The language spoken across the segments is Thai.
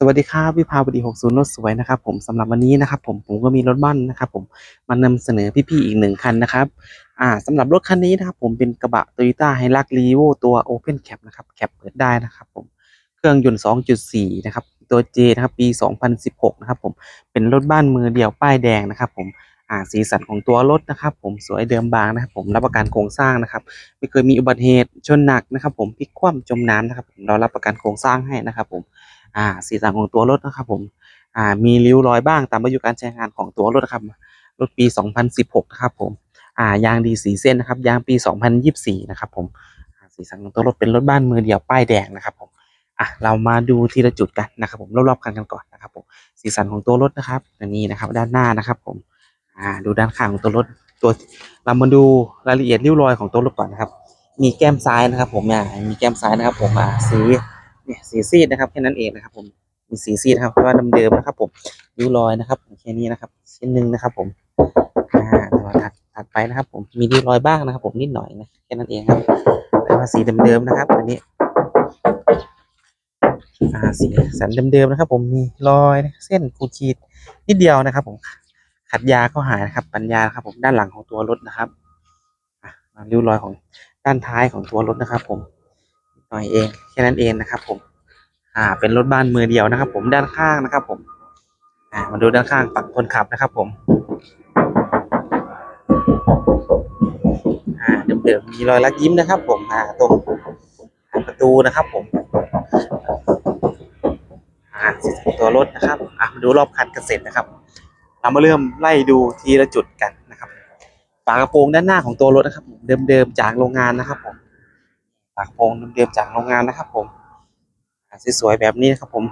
สวัสดีครับวิภาวดี 60 รถสวยนะครับผมสำหรับวันนี้นะครับผมผมก็มีรถบ้านนะครับผมมานำเสนอพี่ๆอีกหนึ่งคันนะครับอ่าสำหรับรถคันนี้นะครับผมเป็นกระบะ Toyota Hilux Revo ตัว Open Cap นะครับแคปเปิดได้นะครับผมเครื่องยนต์ 2.4 นะครับตัว J นะครับปี 2016 นะครับผมเป็นรถบ้านมือเดียวป้ายแดงนะครับผมอ่าสีสันของตัวรถนะครับผมสวยเดิมบางนะครับผมรับประกันโครงสร้างนะครับไม่เคยมีอุบัติเหตุชนหนักนะครับผมพลิกคว่ำจมน้ำนะครับผมเรารับประกันโครงสร้างให้นะครับผม อ่าสีสันของตัวรถนะครับผมอ่ามีริ้วรอยบ้างตามอายุการใช้งานของตัวรถนะครับรถปี 2016 นะครับผมอ่ายางดีสีเส้นนะครับยางปี 2024 นะครับผมสีสันของตัวรถเป็นรถบ้านมือเดียวป้ายแดงนะครับผมอะเรามาดูทีละจุดกันนะครับ ผมรอบๆคันกันก่อนนะครับผมสีสันของตัวรถนะครับอันนี้นะครับด้านหน้านะครับผมอ่าดูด้านข้างของตัวรถตัวเรามาดูรายละเอียดริ้วรอยของตัวรถก่อนนะครับ มีแก้มซ้ายนะครับ ผมอ่ามีแก้มซ้ายนะครับ ผมอ่าสี เนี่ยสีซีดนะครับแค่นั้นเองนะครับ ผมมีสีซีดครับเพราะว่าเดิมๆนะครับ ผมริ้วรอยนะครับแค่นี้นะครับชิ้นหนึ่งนะครับ ผมอ่าตัวถัดถัดไปนะครับ ผมมีริ้วรอยบ้างนะครับ ผมนิดหน่อยนะแค่นั้นเองครับแต่ว่าสีเดิมๆนะครับอันนี้อ่าสีสันเดิมๆนะครับ ผมมีรอยเส้นขูดขีดนิดเดียวนะครับ ผมขัดยาก็หายนะครับ ปัญญาครับ ผมด้านหลังของตัวรถนะครับอ่าริ้วรอยของด้านท้ายของตัวรถนะครับ ผม หน่อยเองแค่นั้นเองนะครับ ผม อ่า เป็นรถบ้านมือเดียวนะครับ ผมด้านข้างนะครับ ผมอ่ามาดูด้านข้างฝั่งคนขับนะครับ ผมอ่าเดิมๆมีรอยลักยิ้มนะครับ ผมอ่าตรงประตูนะครับ ผมอ่าตัวรถนะครับอ่ามาดูรอบคันกันเสร็จนะครับ เรามาเริ่มไล่ดูทีละจุดกันนะครับฝากระโปรงด้านหน้าของตัวรถนะครับ เดิมๆจากโรงงานนะครับผม ฝากโปรงเดิมๆจากโรงงานนะครับ ผมสวยๆแบบนี้นะครับ ผม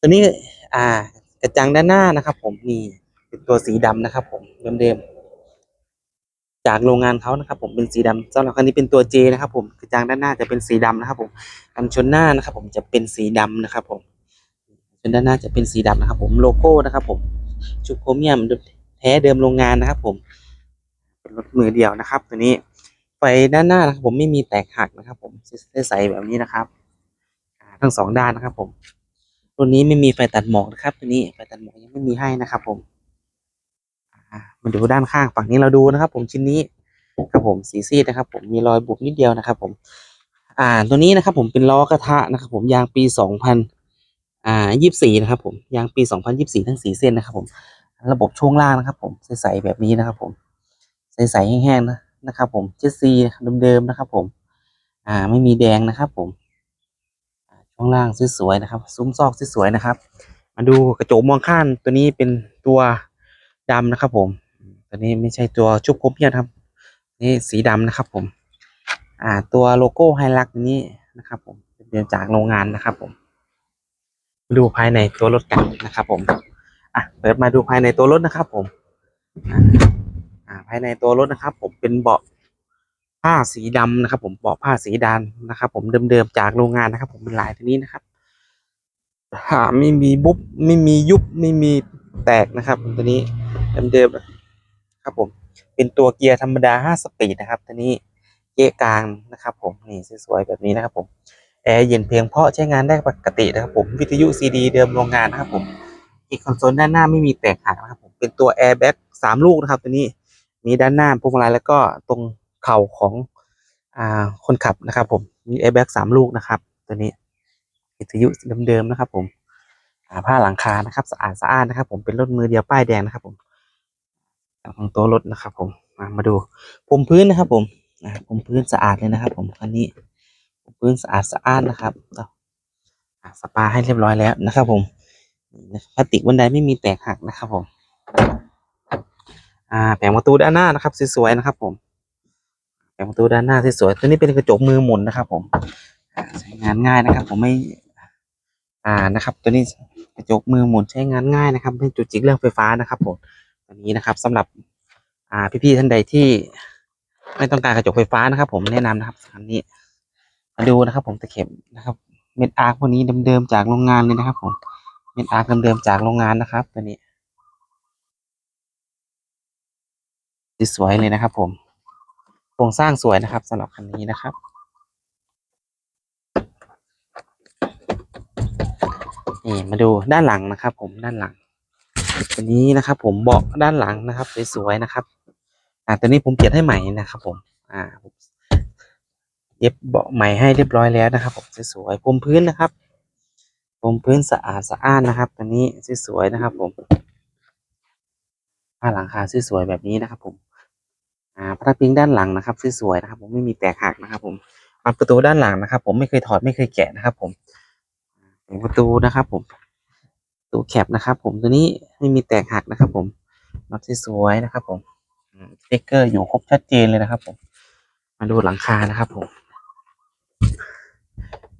ตัวนี้อ่ากระจังด้านหน้านะครับ ผมนี่เป็นตัวสีดำนะครับ ผมเดิมๆจากโรงงานเขานะครับ ผมเป็นสีดำสำหรับคันนี้เป็นตัว J นะครับ ผมกระจังด้านหน้าจะเป็นสีดำนะครับ ผมกันชนหน้านะครับ ผมจะเป็นสีดำนะครับ ผมชนด้านหน้าจะเป็นสีดำนะครับ ผมโลโก้นะครับ ผมชุดโครเมียมแท้เดิมโรงงานนะครับ ผมเป็นรถมือเดียวนะครับ ตัวนี้ ไฟด้านหน้านะครับผมไม่มีแตกหักนะครับ ผมใสๆแบบนี้นะครับทั้งสองด้านนะครับ ผมรุ่นนี้ไม่มีไฟตัดหมอกนะครับตัวนี้ไฟตัดหมอกยังไม่มีให้นะครับ ผมมาดูด้านข้างฝั่งนี้เราดูนะครับ ผมชิ้นนี้ครับผมสีซีดนะครับ ผมมีรอยบุบนิดเดียวนะครับ ผม อ่าตัวนี้นะครับ ผมเป็นล้อกระทะนะครับ ผมยางปีสองพันอ่ายี่สี่นะครับ ผมยางปีสองพันยี่สี่ทั้งสีเส้นนะครับ ผม ระบบช่วงล่างนะครับ ผมใสๆแบบนี้นะครับ ผมใสๆแห้งๆนะ นะครับ ผมเจสซีเดิมๆนะครับ ผม อ่า ไม่มีแดงนะครับ ผมช่วงล่างสวยๆนะครับ ซุ้มซอกสวยๆนะครับ มาดูกระจกมองข้างตัวนี้เป็นตัวดำนะครับ ผม ตัวนี้ไม่ใช่ตัวชุบครเพียครับ นี่สีดำนะครับ ผม อ่า ตัวโลโก้ไฮลักนี้นะครับ ผมเป็นเดินจากโรงงานนะครับ ผมมาดูภายในตัวรถกันนะครับ ผม อะเปิดมาดูภายในตัวรถนะครับ ผม อ่าภายในตัวรถนะครับ ผมเป็นเบาะผ้าสีดำนะครับ ผมเบาะผ้าสีดำนะครับ ผมเดิมๆจากโรงงานนะครับ ผมเป็นลายตัวนี้นะครับอ่าไม่มีบุบไม่มียุบไม่มีแตกนะครับ ตัวนี้เดิมๆครับผม เป็นตัวเกียร์ธรรมดา 5 สปีดนะครับ ตัวนี้เกียร์กลางนะครับ ผมนี่สวยๆแบบนี้นะครับผมแอร์เย็นเพียงเพราะใช้งานได้ปกตินะครับผมวิทยุซีดีเดิมโรงงานนะครับผมอีกคอนโซลด้านหน้าไม่มีแตกหักนะครับผมเป็นตัวแอร์แบ็กสามลูกนะครับตัวนี้ มีด้านหน้าพวงมาลัยแล้วก็ตรงเข่าของอ่าคนขับนะครับ ผมมีแอร์แบ็กสามลูกนะครับ ตัวนี้วิทยุเดิมๆนะครับ ผมผ้าหลังคานะครับสะอาดสะอาดนะครับ ผมเป็นรถมือเดียวป้ายแดงนะครับ ผมของตัวรถนะครับ ผมมามาดูพรมพื้นนะครับ ผมอ่าพรมพื้นสะอาดเลยนะครับ ผมคันนี้พรมพื้นสะอาดสะอาดนะครับสปาให้เรียบร้อยแล้วนะครับ ผมพลาสติกบันไดไม่มีแตกหักนะครับผม อ่าแผงประตูด้านหน้านะครับสวยๆนะครับ ผม แผงประตูด้านหน้าสวยๆตัวนี้เป็นกระจกมือหมุนนะครับ ผมใช้งานง่ายนะครับ ผมไม่อ่านะครับ ตัวนี้กระจกมือหมุนใช้งานง่ายนะครับเป็นจุดจิกเรื่องไฟฟ้านะครับ ผมตัวนี้นะครับสำหรับอ่าพี่ๆท่านใดที่ ไม่ต้องการกระจกไฟฟ้านะครับ ผมแนะนำนะครับคันนี้มาดูนะครับ ผมตะเข็บนะครับ เม็ดอาร์พวกนี้เดิมๆจากโรงงานเลยนะครับ ผมเม็ดอาร์เดิมๆจากโรงงานนะครับ ตัวนี้ สวยๆเลยนะครับ ผมโครงสร้างสวยนะครับสำหรับคันนี้นะครับ นี่มาดูด้านหลังนะครับ ผมด้านหลังตัวนี้นะครับ ผมเบาะด้านหลังนะครับสวยๆนะครับ อ่าตัวนี้ผมเปลี่ยนให้ใหม่นะครับ ผม อ่าเย็บเบาะใหม่ให้เรียบร้อยแล้วนะครับผมสวยๆพรมพื้นนะครับพรมพื้นสะอาดสะอ้านนะครับ ตัวนี้สวยๆนะครับ ผมผ้าหลังคาสวยๆแบบนี้นะครับ ผม อ่าพระพิงด้านหลังนะครับสวยๆนะครับ ผมไม่มีแตกหักนะครับ ผมประตูด้านหลังนะครับ ผมไม่เคยถอดไม่เคยแกะนะครับ ผมประตูนะครับ ผมตูแคปนะครับ ผมตัวนี้ไม่มีแตกหักนะครับ ผมน็อตสวยๆนะครับ ผมอืมสติ๊กเกอร์อยู่ครบชัดเจนเลยนะครับ ผม มาดูหลังคานะครับ ผม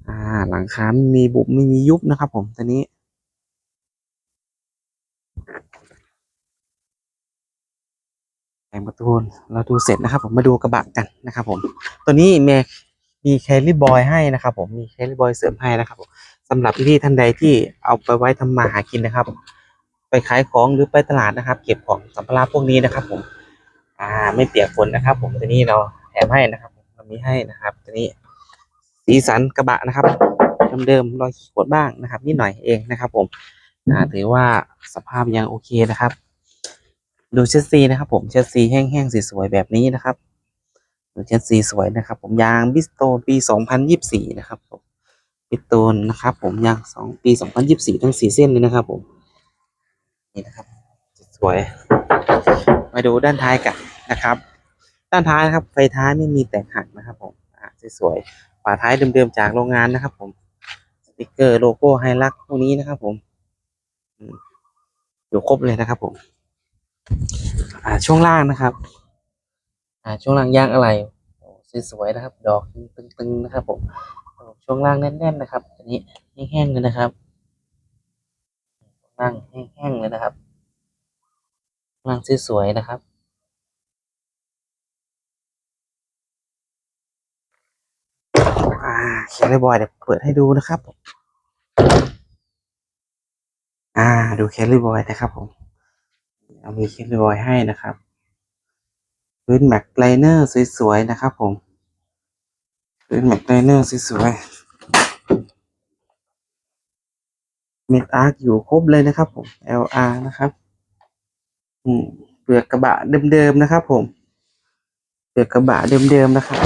อ่า หลังคาไม่มีบุบไม่มียุบนะครับ ผมตัวนี้ แต่งประตูเราดูเสร็จนะครับ ผมมาดูกระบะกันนะครับ ผม ตัวนี้มีมีแคลรี่บอยให้นะครับผมมีแคลรี่บอยเสริมให้นะครับผมสำหรับพี่ท่านใดที่เอาไปไว้ทำมาหากินนะครับ ไปขายของหรือไปตลาดนะครับ เก็บของสัมภาระพวกนี้นะครับ ผม อ่า ไม่เปียกฝนนะครับ ผมตัวนี้เราแถมให้นะครับมเรามีให้นะครับตัวนี้สีสันกระบะนะครับเดิมๆรอยขีดข่วนบ้างนะครับนิดหน่อยเองนะครับ ผมอ่าถือว่าสภาพยังโอเคนะครับ ดูเชสซีนะครับผมเชสซีแห้งๆสวยๆแบบนี้นะครับดูเชสซีสวยนะครับ ผมยางบิสโตนปี 2024 นะครับผมบิสโตนนะครับ ผมยางสองปี 2024 ทั้งสี่เส้นเลยนะครับ ผมนี่นะครับสวย มาดูด้านท้ายกันนะครับ ด้านท้ายนะครับไฟท้ายไม่มีแตกหักนะครับ ผมอ่าสวยๆฝาท้ายเดิมๆจากโรงงานนะครับ ผมสติกเกอร์โลโก้ไฮลักพวกนี้นะครับ ผมอยู่ครบเลยนะครับผม อ่าช่วงล่างนะครับ อ่าช่วงล่างย่างอะไรโอ้สวยๆนะครับ ดอกตึงๆนะครับผมช่วงล่างแน่นๆนะครับอันนี้แห้งๆเลยนะครับล่างแห้งๆเลยนะครับล่างสวยๆนะครับอ่าเขียนเลยบอยเดี๋ยวเปิดให้ดูนะครับ อ่า ดูแคลรี่บอยนะครับผม เอามีแคลรี่บอยให้นะครับพื้นแม็กไลเนอร์สวยๆนะครับผมพื้นแม็กไลเนอร์สวยๆเม็ดอาร์คอยู่ครบเลยนะครับผม LR นะครับอืมเปลือกกระบะเดิมๆนะครับผมเปลือกกระบะเดิมๆนะครับ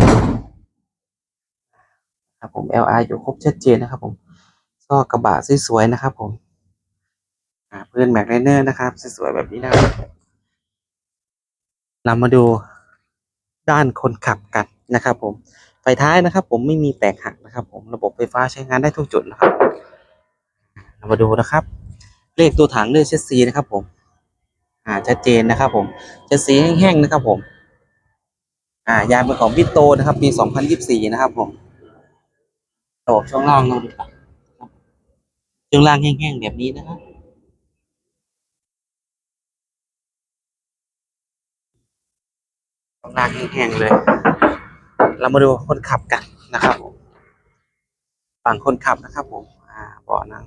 ครับผม LR อยู่ครบชัดเจนนะครับผมซอกกระบะสวยๆนะครับผม เพื่อนแม็กไลเนอร์นะครับ สวยๆแบบนี้นะครับเรามาดูด้านคนขับกันนะครับ ผมไฟท้ายนะครับ ผมไม่มีแตกหักนะครับ ผมระบบไฟฟ้าใช้งานได้ทุกจุดนะครับ เรามาดูนะครับ เลขตัวถังเลขเชสซีนะครับ ผม อ่าชัดเจนนะครับ ผมเชสซีแห้งๆนะครับ ผม อ่ายางเป็นของพิโตนะครับปี2024นะครับ ผมระบบช่วงล่างเราดูครับช่วงล่างแห้งๆแบบนี้นะครับ ช่วง ล่างแห้งๆเลย เรามาดูคนขับกันนะครับผมฝั่งคนขับนะครับ ผมอ่าเบาะนั่ง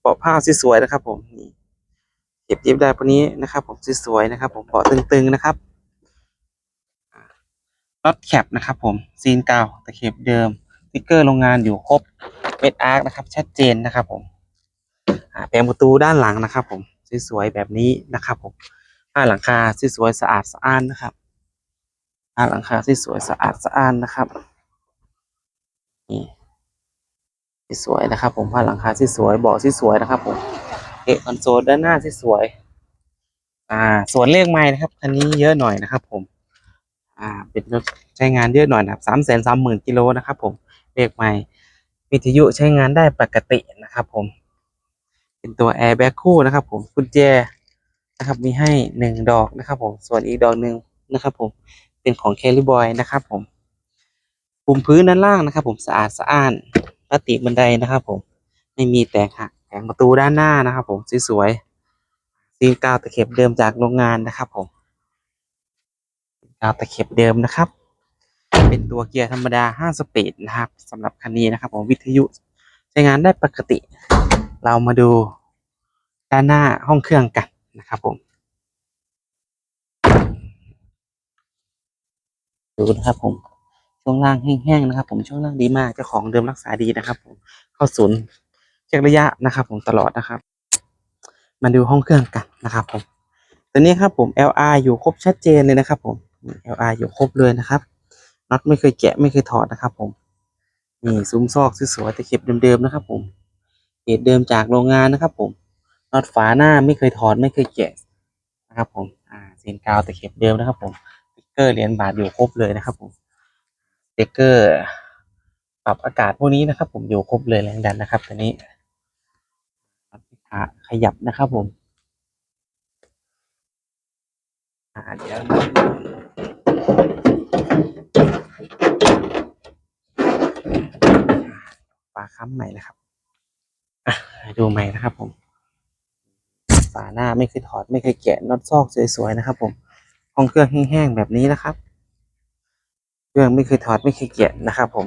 เบาะผ้าสวยๆนะครับ ผมนี่เก็บย็บได้พวกนี้นะครับ ผมสวยๆนะครับ ผมเบาะตึงๆนะครับรถแคปนะครับ ผมซีนเก่าตะเข็บเดิมสติ๊กเกอร์โรงงานอยู่ครบเม็ดอาร์คนะครับ ชัดเจนนะครับ ผมอ่าแผงประตูด้านหลังนะครับ ผมสวยๆแบบนี้นะครับ ผมผ้าหลังคาสวยๆสะอาดสะอ้านนะครับ ผ้าหลังคาสวยสะอาดสะอ้านนะครับนี่สวยนะครับ ผมผ้าหลังคาสวยเบาะสวยนะครับ ผมเอะคอนโซลด้านหน้าสวย อ่า ส่วนเลขไม้นะครับคันนี้เยอะหน่อยนะครับ ผม อ่า เป็นรถใช้งานเยอะหน่อยนะครับสามแสนสามหมื่นกิโลนะครับ ผมเลขไม้วิทยุใช้งานได้ปกตินะครับ ผม เป็นตัวแอร์แบ็กคู่นะครับ ผมกุญแจนะครับ มีให้หนึ่งดอกนะครับ ผม ส่วนอีกดอกหนึ่งนะครับ ผม เป็นของแคลิบอยนะครับผมภูมิพื้นด้านล่างนะครับผมสะอาดสะอ้านปฏิบันไดนะครับผมไม่มีแตกหักแผงประตูด้านหน้านะครับผมสวยๆซีนกาวตะเข็บเดิมจากโรงงานนะครับผมกาวตะเข็บเดิมนะครับ เป็นตัวเกียร์ธรรมดา 5 สปีดนะครับสำหรับคันนี้นะครับผมวิทยุใช้งานได้ปกติ เรามาดูด้านหน้าห้องเครื่องกันนะครับผม ดูนะครับผมช่วงล่างแห้งๆนะครับ ผมช่วงล่างดีมากเจ้าของเดิมรักษาดีนะครับ ผมเข้าศูนย์เชจากระยะนะครับ ผมตลอดนะครับ มาดูห้องเครื่องกันนะครับผมตัวนี้ครับผม LR อยู่ครบชัดเจนเลยนะครับ ผม LR อยู่ครบเลยนะครับน็อตไม่เคยแกะไม่เคยถอดนะครับ ผมนี่ซุ้มซอกสวยๆตะเข็บเดิมๆนะครับ ผมเกรดเดิมจากโรงงานนะครับ ผมน็อตฝาหน้าไม่เคยถอดไม่เคยแกะนะครับ ผมอ่าเซนกาวตะเข็บเดิมนะครับ ผม เกอร์เหรียญบาทอยู่ครบเลยนะครับผมสติกเกอร์ปรับอากาศพวกนี้นะครับ ผมอยู่ครบเลยแรงดันนะครับตัวนี้ขาขยับนะครับผมอ่าเดี๋ยวฝาค้ำใหม่นะครับอะดูใหม่นะครับผมฝาหน้าไม่เคยถอดไม่เคยแกะน็อตซอกสวยๆนะครับผม ห้องเครื่องแห้งๆแบบนี้นะครับ เครื่องไม่เคยถอดไม่เคยแกะนะครับ ผม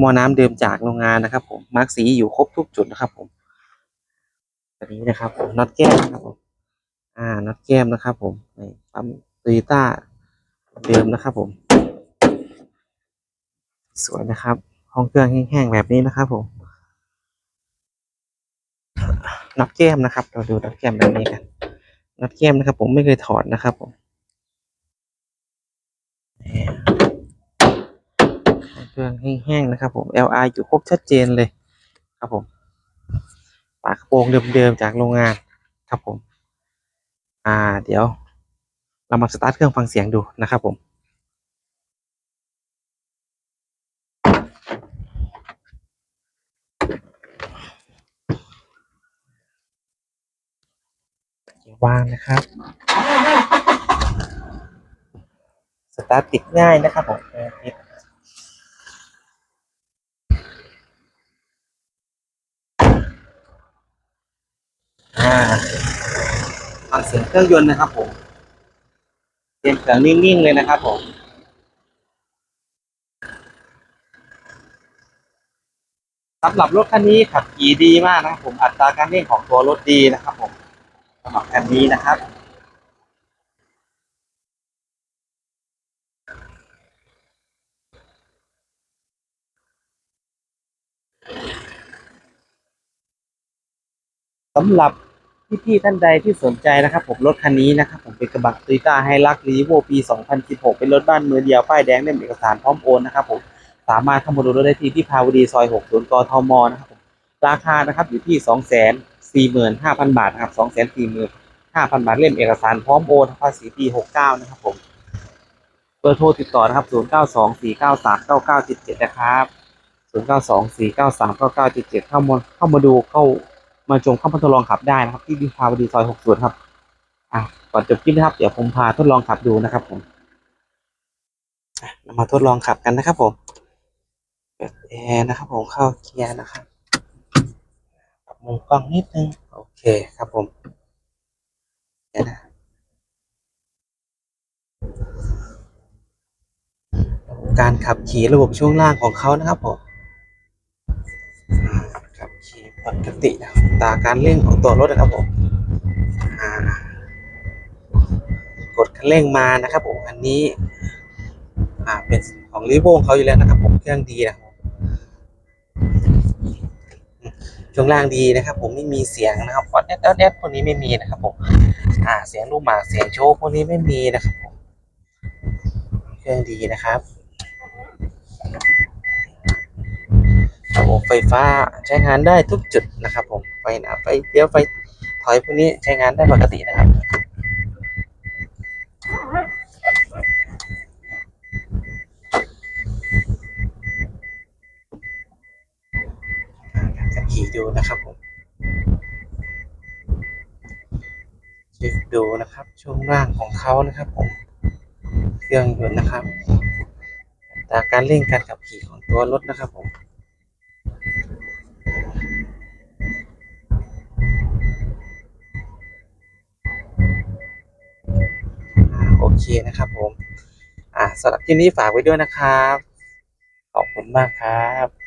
มอน้ำเดิมจากโรงงานนะครับ ผมมาร์กสีอยู่ครบทุกจุดนะครับ ผมตัวนี้นะครับน็อตแก้มนะครับผมอ่าน็อตแก้มนะครับ ผมนี่ปั๊มตโยต้าเดิมนะครับ ผม สวยนะครับ ห้องเครื่องแห้งๆแบบนี้นะครับ ผม น็อตแก้มนะครับ เราดูน็อตแก้มแบบนี้กันน็อตแก้มนะครับ ผมไม่เคยถอดนะครับผมเครื่องแห้งๆนะครับ ผม LR อยู่ครบชัดเจนเลย ครับผมฝากระโปรงเดิมๆจากโรงงานครับผม อ่า เดี๋ยว เรามาสตาร์ทเครื่องฟังเสียงดูนะครับผม วางนะครับ สตาร์ทติดง่ายนะครับผมเออติดอ่าฟังเสียงเครื่องยนต์นะครับผมเสียงเครื่องนิ่งๆเลยนะครับผมสำหรับรถคันนี้ขับขี่ดีมากนะครับผมอัตราการเร่งของตัวรถดีนะครับผม สำหรับคันนี้นะครับสำหรับพี่ๆท่านใดที่สนใจนะครับ ผมรถคันนี้นะครับ ผมเป็นกระบะ t o y ต้าไฮรักรีโวปี 2016 เป็นรถบ้านมือเดียว ป้ายแดงเล่มเอกสารพร้อมโอนนะครับผมสามารถเข้ามาดูรถได้ที่ที่พาวดีซอย 60 กทมนะครับผมราคานะครับอยู่ที่ 245,000บาทนะครับ245,000บาทเล่มเอกสารพร้อมโอนภาษีปี69นะครับผมเบอร์โทรติดต่อนะครับ0924939977นะครับ0924939977เข้ามาเข้ามาดูเข้ามาชมเข้ามาทดลองขับได้นะครับ ที่วิภาวดีซอย60ครับอะก่อนจบคลิปนะครับ เดี๋ยวผมพาทดลองขับดูนะครับผมเรามาทดลองขับกันนะครับผมเปิดแอร์นะครับผมเข้าเกียร์นะครับ มุมกล้องนิดนึง โอเคครับผมนะการขับขี่ระบบช่วงล่างของเขานะครับผมขับขี่ปกติตาการเร่งของตัวรถนะครับผมกดคันเร่งมานะครับผมอันนี้ อ่าเป็นของรีโวงเขาอยู่แล้วนะครับผมเครื่องดีนะครับ ช่วงล่างดีนะครับ ผมไม่มีเสียงนะครับออดแอดออดแอดพวกนี้ไม่มีนะครับผมอ่าเสียงลูกหมากเสียงโชว์พวกนี้ไม่มีนะครับผมเครื่องดีนะครับระบบไฟฟ้าใช้งานได้ทุกจุดนะครับผมไฟหนาไฟเลี้ยวไฟถอยพวกนี้ใช้งานได้ปกตินะครับ จะขี่ดูนะครับผมเช็คดูนะครับช่วงล่างของเขานะครับผมเครื่องยนต์นะครับอัตาการเร่งการขับขี่ของตัวรถนะครับผมโอเคนะครับผม อ่าสำหรับคลิปนี้ฝากไว้ด้วยนะครับ ขอบคุณมากครับ